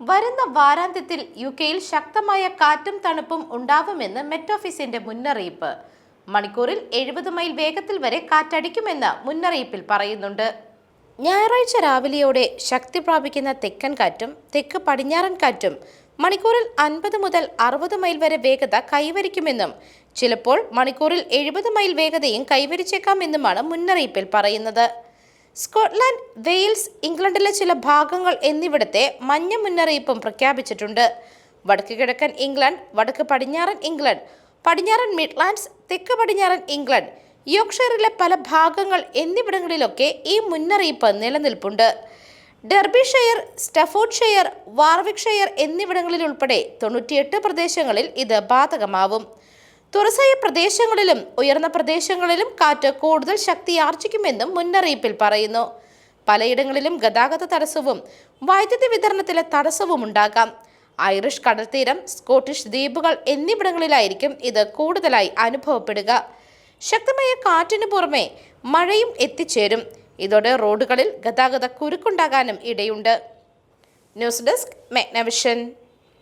വരുന്ന വാരാന്ത്യത്തിൽ യു കെയിൽ ശക്തമായ കാറ്റും തണുപ്പും ഉണ്ടാവുമെന്ന് മെറ്റ് ഓഫീസിന്റെ മുന്നറിയിപ്പ്. മണിക്കൂറിൽ എഴുപത് മൈൽ വേഗത്തിൽ വരെ കാറ്റടിക്കുമെന്ന് മുന്നറിയിപ്പിൽ പറയുന്നുണ്ട്. ഞായറാഴ്ച രാവിലെയോടെ ശക്തി പ്രാപിക്കുന്ന തെക്കൻ കാറ്റും തെക്ക് പടിഞ്ഞാറൻ കാറ്റും മണിക്കൂറിൽ അൻപത് മുതൽ അറുപത് മൈൽ വരെ വേഗത കൈവരിക്കുമെന്നും ചിലപ്പോൾ മണിക്കൂറിൽ എഴുപത് മൈൽ വേഗതയും കൈവരിച്ചേക്കാമെന്നുമാണ് മുന്നറിയിപ്പിൽ പറയുന്നത്. സ്കോട്ട്ലാൻഡ് വെയിൽസ് ഇംഗ്ലണ്ടിലെ ചില ഭാഗങ്ങൾ എന്നിവിടത്തെ മഞ്ഞ മുന്നറിയിപ്പും പ്രഖ്യാപിച്ചിട്ടുണ്ട്. വടക്ക് കിഴക്കൻ ഇംഗ്ലണ്ട് വടക്ക് പടിഞ്ഞാറൻ ഇംഗ്ലണ്ട് പടിഞ്ഞാറൻ മിഡ്ലാൻഡ്സ് തെക്ക് പടിഞ്ഞാറൻ ഇംഗ്ലണ്ട് യോക്ഷറിലെ പല ഭാഗങ്ങൾ എന്നിവിടങ്ങളിലൊക്കെ ഈ മുന്നറിയിപ്പ് നിലനിൽപ്പുണ്ട്. ഡെർബിഷെയർ സ്റ്റഫോർഡ്ഷെയർ വാർവിക്ഷെയർ എന്നിവിടങ്ങളിൽ ഉൾപ്പെടെ തൊണ്ണൂറ്റിയെട്ട് പ്രദേശങ്ങളിൽ ഇത് ബാധകമാവും. തുറസായ പ്രദേശങ്ങളിലും ഉയർന്ന പ്രദേശങ്ങളിലും കാറ്റ് കൂടുതൽ ശക്തി ആർജിക്കുമെന്നും മുന്നറിയിപ്പിൽ പറയുന്നു. പലയിടങ്ങളിലും ഗതാഗത തടസ്സവും വൈദ്യുതി വിതരണത്തിലെ തടസ്സവും ഉണ്ടാകാം. ഐറിഷ് കടൽത്തീരം സ്കോട്ടിഷ് ദ്വീപുകൾ എന്നിവിടങ്ങളിലായിരിക്കും ഇത് കൂടുതലായി അനുഭവപ്പെടുക. ശക്തമായ കാറ്റിനു പുറമെ മഴയും എത്തിച്ചേരും. ഇതോടെ റോഡുകളിൽ ഗതാഗത കുരുക്കുണ്ടാകാനും ഇടയുണ്ട്. News desk മെഗ്നവിഷൻ.